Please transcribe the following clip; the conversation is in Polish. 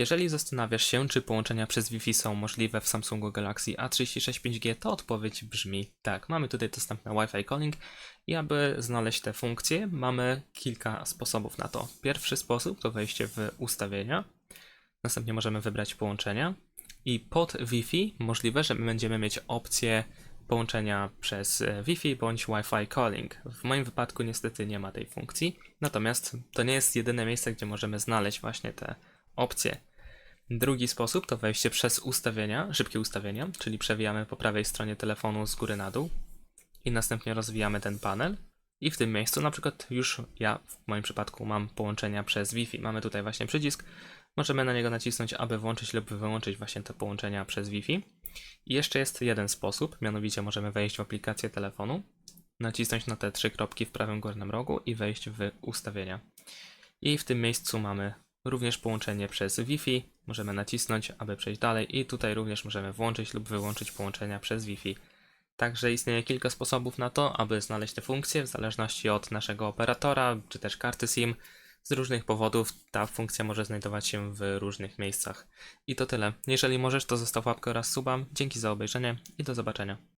Jeżeli zastanawiasz się, czy połączenia przez Wi-Fi są możliwe w Samsungu Galaxy A36 5G, to odpowiedź brzmi tak. Mamy tutaj dostępny Wi-Fi calling i aby znaleźć te funkcje, mamy kilka sposobów na to. Pierwszy sposób to wejście w ustawienia. Następnie możemy wybrać połączenia i pod Wi-Fi możliwe, że będziemy mieć opcję połączenia przez e, Wi-Fi bądź Wi-Fi calling. W moim wypadku niestety nie ma tej funkcji, natomiast to nie jest jedyne miejsce, gdzie możemy znaleźć właśnie te opcje. Drugi sposób to wejście przez ustawienia, szybkie ustawienia, czyli przewijamy po prawej stronie telefonu z góry na dół i następnie rozwijamy ten panel. I w tym miejscu, na przykład już ja w moim przypadku mam połączenia przez Wi-Fi. Mamy tutaj właśnie przycisk, możemy na niego nacisnąć, aby włączyć lub wyłączyć właśnie te połączenia przez Wi-Fi. I jeszcze jest jeden sposób, mianowicie możemy wejść w aplikację telefonu, nacisnąć na te trzy kropki w prawym górnym rogu i wejść w ustawienia. I w tym miejscu mamy również połączenie przez Wi-Fi. Możemy nacisnąć, aby przejść dalej i tutaj również możemy włączyć lub wyłączyć połączenia przez Wi-Fi. Także istnieje kilka sposobów na to, aby znaleźć te funkcje w zależności od naszego operatora czy też karty SIM. Z różnych powodów ta funkcja może znajdować się w różnych miejscach. I to tyle. Jeżeli możesz, to zostaw łapkę oraz suba. Dzięki za obejrzenie i do zobaczenia.